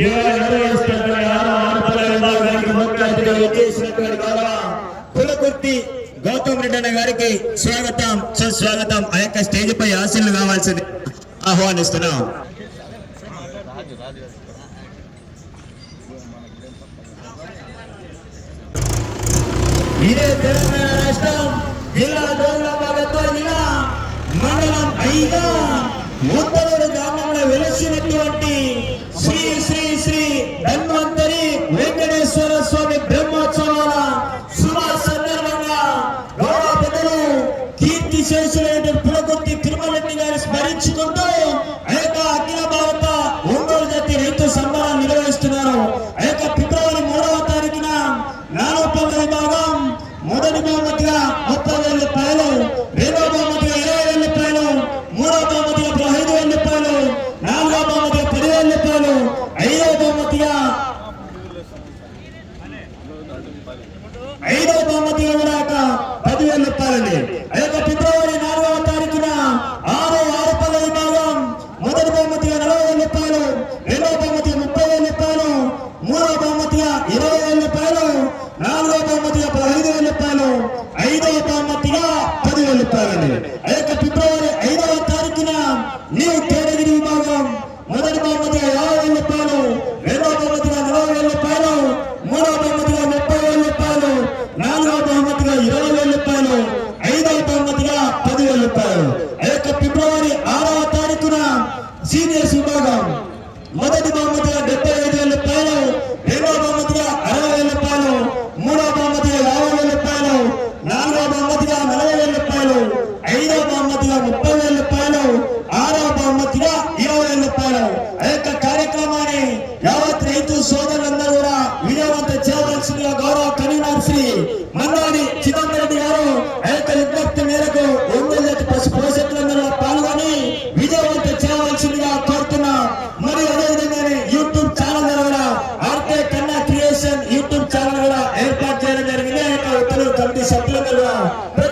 ఇవాళ నిర్వహిస్తున్నటువంటి ఆరో విభాగానికి ముఖ్య అతిథిగా విచ్చేసినటువంటి గౌరవ కులకుర్తి గౌతమ్ రెడ్డి అన్న గారికి స్వాగతం సుస్వాగతం. ఆ యొక్క స్టేజ్ పై ఆశీర్లు కావాల్సింది ఆహ్వానిస్తున్నాం. ఇదే తెలంగాణ రాష్ట్రం జిల్లా గౌరవ మండలం ఐదా ఉత్తరూరు గ్రామంలో వెలిసినటువంటి కీర్తి పులకొత్తి తిరుమలరెడ్డి గారి స్మరించుకుంటూ ఆ యొక్క అఖిల భారత ఒంగోలు జాతి రైతు సంబరాలు నిర్వహిస్తున్నారు. ఆ యొక్క ఫిబ్రవరి మూడవ తారీఖున నాలుగు విభాగం మొదటి బహుమతిగా ముప్పై వేల రూపాయలు రెండవ బహుమతిగా ఇరవై వేల రూపాయలు మూడవ బహుమతిగా పదహైదు వేల రూపాయలు నాలుగవ బహుమతిగా పదివేల రూపాయలు ఐదవ బహుమతిగా ఐదవ బహుమతిగా కూడా పదివేల రూపాయలండి ఆ యొక్క ఫిబ్రవరి నాలుగవ తారీఖున ఆరు ఆరు పళ్ళ విభాగం మొదటి బహుమతిగా నలభై వేల రూపాయలు రెండవ బహుమతిగా ముప్పై వేల రూపాయలు మూడవ బహుమతిగా ఇరవై వేల రూపాయలు నాలుగవ బహుమతిగా పదహైదు వేల రూపాయలు ఐదవ బహుమతిగా పదివేల రూపాయలండి ఆ యొక్క ఫిబ్రవరి ఐదవ తారీఖున న్యూ మొదటి బహుమతిగా డెబ్బై ఐదు వేల రూపాయలు రెండవ బహుమతిగా అరవై వేల రూపాయలు మూడవ బహుమతిగా యాభై వేల రూపాయలు నాలుగవ బహుమతిగా నలభై వేల రూపాయలు ఐదవ బహుమతిగా ముప్పై వేల రూపాయలు ఆరవ బహుమతిగా ఇరవై వేల రూపాయలు ఆ యొక్క కార్యక్రమాన్ని యావత్ రైతు సోదరులందరూ కూడా విజయవంతం చేయవలసిందిగా గౌరవ కన్వీనర్ శ్రీ మందాని చిదంబరెడ్డి గారు ఆ యొక్క విజ్ఞప్తి i'm going to